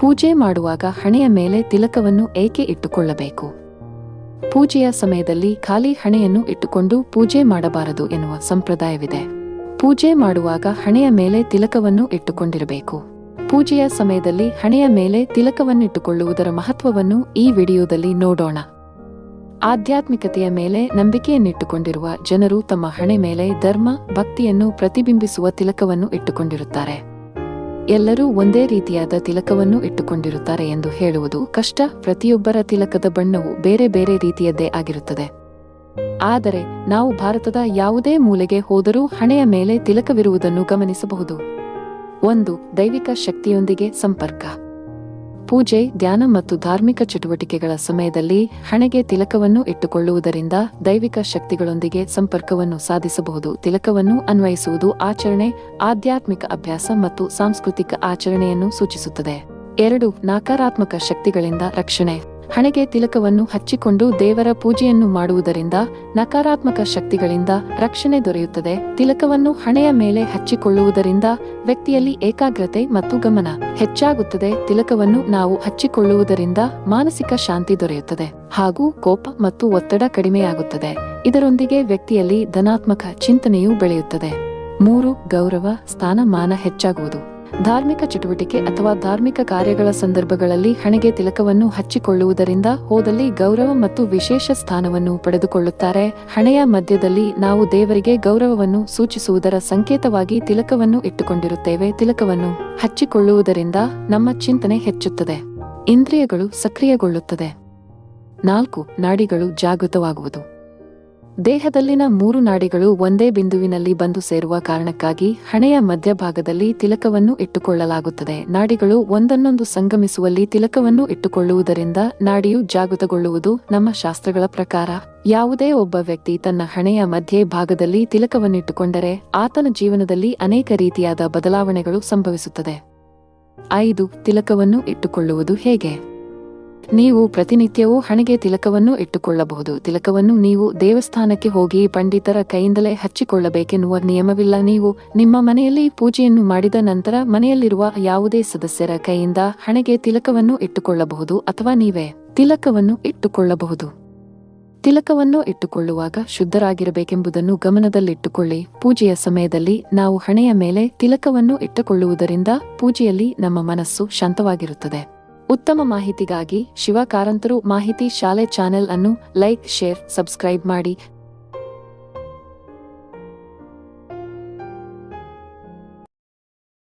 ಪೂಜೆ ಮಾಡುವಾಗ ಹಣೆಯ ಮೇಲೆ ತಿಲಕವನ್ನು ಏಕೆ ಇಟ್ಟುಕೊಳ್ಳಬೇಕು? ಪೂಜೆಯ ಸಮಯದಲ್ಲಿ ಖಾಲಿ ಹಣೆಯನ್ನು ಇಟ್ಟುಕೊಂಡು ಪೂಜೆ ಮಾಡಬಾರದು ಎನ್ನುವ ಸಂಪ್ರದಾಯವಿದೆ. ಪೂಜೆ ಮಾಡುವಾಗ ಹಣೆಯ ಮೇಲೆ ತಿಲಕವನ್ನು ಇಟ್ಟುಕೊಂಡಿರಬೇಕು. ಪೂಜೆಯ ಸಮಯದಲ್ಲಿ ಹಣೆಯ ಮೇಲೆ ತಿಲಕವನ್ನಿಟ್ಟುಕೊಳ್ಳುವುದರ ಮಹತ್ವವನ್ನು ಈ ವಿಡಿಯೋದಲ್ಲಿ ನೋಡೋಣ. ಆಧ್ಯಾತ್ಮಿಕತೆಯ ಮೇಲೆ ನಂಬಿಕೆಯನ್ನಿಟ್ಟುಕೊಂಡಿರುವ ಜನರು ತಮ್ಮ ಹಣೆ ಮೇಲೆ ಧರ್ಮ, ಭಕ್ತಿಯನ್ನು ಪ್ರತಿಬಿಂಬಿಸುವ ತಿಲಕವನ್ನು ಇಟ್ಟುಕೊಂಡಿರುತ್ತಾರೆ. ಎಲ್ಲರೂ ಒಂದೇ ರೀತಿಯಾದ ತಿಲಕವನ್ನು ಇಟ್ಟುಕೊಂಡಿರುತ್ತಾರೆ ಎಂದು ಹೇಳುವುದು ಕಷ್ಟ. ಪ್ರತಿಯೊಬ್ಬರ ತಿಲಕದ ಬಣ್ಣವು ಬೇರೆ ಬೇರೆ ರೀತಿಯದ್ದೇ ಆಗಿರುತ್ತದೆ. ಆದರೆ ನಾವು ಭಾರತದ ಯಾವುದೇ ಮೂಲೆಗೆ ಹೋದರೂ ಹಣೆಯ ಮೇಲೆ ತಿಲಕವಿರುವುದನ್ನು ಗಮನಿಸಬಹುದು. ಒಂದು ದೈವಿಕ ಶಕ್ತಿಯೊಂದಿಗೆ ಸಂಪರ್ಕ. ಪೂಜೆ, ಧ್ಯಾನ ಮತ್ತು ಧಾರ್ಮಿಕ ಚಟುವಟಿಕೆಗಳ ಸಮಯದಲ್ಲಿ ಹಣೆಗೆ ತಿಲಕವನ್ನು ಇಟ್ಟುಕೊಳ್ಳುವುದರಿಂದ ದೈವಿಕ ಶಕ್ತಿಗಳೊಂದಿಗೆ ಸಂಪರ್ಕವನ್ನು ಸಾಧಿಸಬಹುದು. ತಿಲಕವನ್ನು ಅನ್ವಯಿಸುವುದು ಆಚರಣೆ, ಆಧ್ಯಾತ್ಮಿಕ ಅಭ್ಯಾಸ ಮತ್ತು ಸಾಂಸ್ಕೃತಿಕ ಆಚರಣೆಯನ್ನು ಸೂಚಿಸುತ್ತದೆ. ಎರಡು, ನಕಾರಾತ್ಮಕ ಶಕ್ತಿಗಳಿಂದ ರಕ್ಷಣೆ. ಹಣೆಗೆ ತಿಲಕವನ್ನು ಹಚ್ಚಿಕೊಂಡು ದೇವರ ಪೂಜೆಯನ್ನು ಮಾಡುವುದರಿಂದ ನಕಾರಾತ್ಮಕ ಶಕ್ತಿಗಳಿಂದ ರಕ್ಷಣೆ ದೊರೆಯುತ್ತದೆ. ತಿಲಕವನ್ನು ಹಣೆಯ ಮೇಲೆ ಹಚ್ಚಿಕೊಳ್ಳುವುದರಿಂದ ವ್ಯಕ್ತಿಯಲ್ಲಿ ಏಕಾಗ್ರತೆ ಮತ್ತು ಗಮನ ಹೆಚ್ಚಾಗುತ್ತದೆ. ತಿಲಕವನ್ನು ನಾವು ಹಚ್ಚಿಕೊಳ್ಳುವುದರಿಂದ ಮಾನಸಿಕ ಶಾಂತಿ ದೊರೆಯುತ್ತದೆ ಹಾಗೂ ಕೋಪ ಮತ್ತು ಒತ್ತಡ ಕಡಿಮೆಯಾಗುತ್ತದೆ. ಇದರೊಂದಿಗೆ ವ್ಯಕ್ತಿಯಲ್ಲಿ ಧನಾತ್ಮಕ ಚಿಂತನೆಯೂ ಬೆಳೆಯುತ್ತದೆ. ಮೂರು ಗೌರವ, ಸ್ಥಾನಮಾನ ಹೆಚ್ಚಾಗುವುದು. ಧಾರ್ಮಿಕ ಚಟುವಟಿಕೆ ಅಥವಾ ಧಾರ್ಮಿಕ ಕಾರ್ಯಗಳ ಸಂದರ್ಭಗಳಲ್ಲಿ ಹಣೆಗೆ ತಿಲಕವನ್ನು ಹಚ್ಚಿಕೊಳ್ಳುವುದರಿಂದ ಹೋದಲ್ಲಿ ಗೌರವ ಮತ್ತು ವಿಶೇಷ ಸ್ಥಾನವನ್ನು ಪಡೆದುಕೊಳ್ಳುತ್ತಾರೆ. ಹಣೆಯ ಮಧ್ಯದಲ್ಲಿ ನಾವು ದೇವರಿಗೆ ಗೌರವವನ್ನು ಸೂಚಿಸುವುದರ ಸಂಕೇತವಾಗಿ ತಿಲಕವನ್ನು ಇಟ್ಟುಕೊಂಡಿರುತ್ತೇವೆ. ತಿಲಕವನ್ನು ಹಚ್ಚಿಕೊಳ್ಳುವುದರಿಂದ ನಮ್ಮ ಚಿಂತನೆ ಹೆಚ್ಚುತ್ತದೆ. ಇಂದ್ರಿಯಗಳು ಸಕ್ರಿಯಗೊಳ್ಳುತ್ತದೆ. ನಾಲ್ಕು, ನಾಡಿಗಳು ಜಾಗೃತವಾಗುವುದು. ದೇಹದಲ್ಲಿನ ಮೂರು ನಾಡಿಗಳು ಒಂದೇ ಬಿಂದುವಿನಲ್ಲಿ ಬಂದು ಸೇರುವ ಕಾರಣಕ್ಕಾಗಿ ಹಣೆಯ ಮಧ್ಯಭಾಗದಲ್ಲಿ ತಿಲಕವನ್ನು ಇಟ್ಟುಕೊಳ್ಳಲಾಗುತ್ತದೆ. ನಾಡಿಗಳು ಒಂದನ್ನೊಂದು ಸಂಗಮಿಸುವಲ್ಲಿ ತಿಲಕವನ್ನು ಇಟ್ಟುಕೊಳ್ಳುವುದರಿಂದ ನಾಡಿಯು ಜಾಗೃತಗೊಳ್ಳುವುದು ನಮ್ಮ ಶಾಸ್ತ್ರಗಳ ಪ್ರಕಾರ. ಯಾವುದೇ ಒಬ್ಬ ವ್ಯಕ್ತಿ ತನ್ನ ಹಣೆಯ ಮಧ್ಯೆ ಭಾಗದಲ್ಲಿ ತಿಲಕವನ್ನಿಟ್ಟುಕೊಂಡರೆ ಆತನ ಜೀವನದಲ್ಲಿ ಅನೇಕ ರೀತಿಯಾದ ಬದಲಾವಣೆಗಳು ಸಂಭವಿಸುತ್ತದೆ. ಐದು ತಿಲಕವನ್ನು ಇಟ್ಟುಕೊಳ್ಳುವುದು ಹೇಗೆ? ನೀವು ಪ್ರತಿನಿತ್ಯವೂ ಹಣೆಗೆ ತಿಲಕವನ್ನು ಇಟ್ಟುಕೊಳ್ಳಬಹುದು. ತಿಲಕವನ್ನು ನೀವು ದೇವಸ್ಥಾನಕ್ಕೆ ಹೋಗಿ ಪಂಡಿತರ ಕೈಯಿಂದಲೇ ಹಚ್ಚಿಕೊಳ್ಳಬೇಕೆನ್ನುವ ನಿಯಮವಿಲ್ಲ. ನೀವು ನಿಮ್ಮ ಮನೆಯಲ್ಲಿ ಪೂಜೆಯನ್ನು ಮಾಡಿದ ನಂತರ ಮನೆಯಲ್ಲಿರುವ ಯಾವುದೇ ಸದಸ್ಯರ ಕೈಯಿಂದ ಹಣೆಗೆ ತಿಲಕವನ್ನು ಇಟ್ಟುಕೊಳ್ಳಬಹುದು ಅಥವಾ ನೀವೇ ತಿಲಕವನ್ನು ಇಟ್ಟುಕೊಳ್ಳಬಹುದು. ತಿಲಕವನ್ನು ಇಟ್ಟುಕೊಳ್ಳುವಾಗ ಶುದ್ಧರಾಗಿರಬೇಕೆಂಬುದನ್ನು ಗಮನದಲ್ಲಿಟ್ಟುಕೊಳ್ಳಿ. ಪೂಜೆಯ ಸಮಯದಲ್ಲಿ ನಾವು ಹಣೆಯ ಮೇಲೆ ತಿಲಕವನ್ನು ಇಟ್ಟುಕೊಳ್ಳುವುದರಿಂದ ಪೂಜೆಯಲ್ಲಿ ನಮ್ಮ ಮನಸ್ಸು ಶಾಂತವಾಗಿರುತ್ತದೆ. ಉತ್ತಮ ಮಾಹಿತಿಗಾಗಿ ಶಿವಕಾರಂತರು ಮಾಹಿತಿ ಶಾಲೆ ಚಾನೆಲ್ ಅನ್ನು ಲೈಕ್ ಶೇರ್ ಸಬ್ಸ್ಕ್ರೈಬ್ ಮಾಡಿ.